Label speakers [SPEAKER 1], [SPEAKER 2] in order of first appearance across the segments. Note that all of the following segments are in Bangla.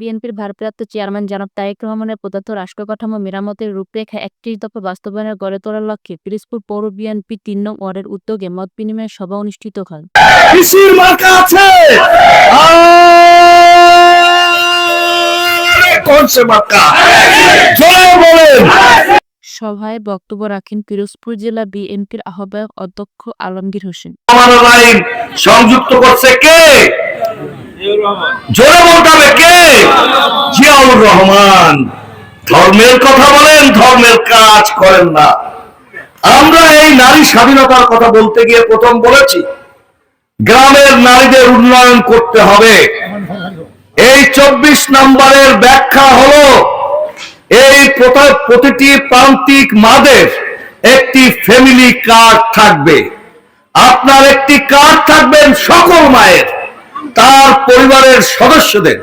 [SPEAKER 1] বিএনপির ভারপ্রাপ্ত চেয়ারম্যান জনাব তারেক রহমানের প্রদত্ত রাষ্ট্র কাঠামো মেরামতের রূপরেখা একত্রিশ দফা বাস্তবায়নের গড়ে তোলার লক্ষ্যে পিরিজপুর পৌর বিএনপি তিন নং ওয়ার্ডের উদ্যোগে মত বিনিময় সভা অনুষ্ঠিত হয়। সভায় বক্তব্য রাখেন পিরোজপুর জেলা বিএনপির আহ্বায়ক অধ্যক্ষ আলমগীর হোসেন।
[SPEAKER 2] সংযুক্ত করছে কে? জোরে বলতে কে? জিয়াউর রহমান। ধর্মের কথা বলেন, ধর্মের কাজ করেন না। আমরা এই নারী স্বাধীনতার কথা বলতে গিয়ে প্রথম বলেছি, গ্রামের নারীদের উন্নয়ন করতে হবে। এই চব্বিশ নম্বরের ব্যাখ্যা হলো, এই প্রতিটি প্রান্তিক মাদের একটি ফ্যামিলি কার্ড থাকবে। আপনার একটি কার্ড থাকবেন সকল মায়ের। তার পরিবারের সদস্যদের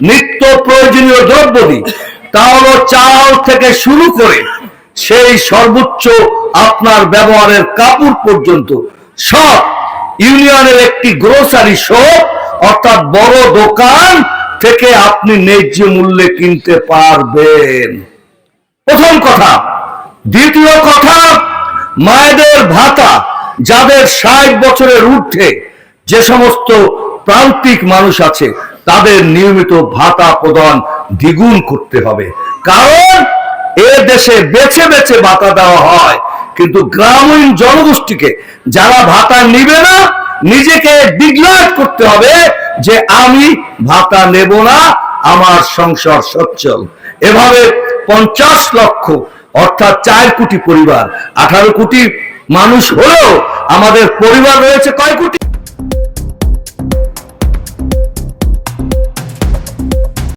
[SPEAKER 2] নিত্য প্রয়োজনীয় দ্রব্যাদি তা হলো চাল থেকে শুরু করে সেই সর্বোচ্চ আপনার ব্যবহারের কাপড় পর্যন্ত সব ইউনিয়নের একটি গ্রোসারি শপ অর্থাৎ বড় দোকান থেকে আপনি ন্যায্য মূল্যে কিনতে পারবেন। প্রথম কথা। দ্বিতীয় কথা, মায়েদের ভাতা যাদের ষাট বছরের ঊর্ধ্বে যে সমস্ত প্রান্তিক মানুষ আছে, তাদের নিয়মিত ভাতা প্রদান দ্বিগুণ করতে হবে। কারণ এ দেশে বেছে বেছে ভাতা দেওয়া হয়, কিন্তু গ্রামীণ জনগোষ্ঠীকে যারা ভাতা নিবে না, নিজেকে ডিক্লার করতে হবে যে আমি ভাতা নেব না, আমার সংসার সচ্ছল। এভাবে পঞ্চাশ লক্ষ, অর্থাৎ চার কোটি পরিবার, আঠারো কোটি মানুষ হলেও আমাদের পরিবার রয়েছে কয় কোটি?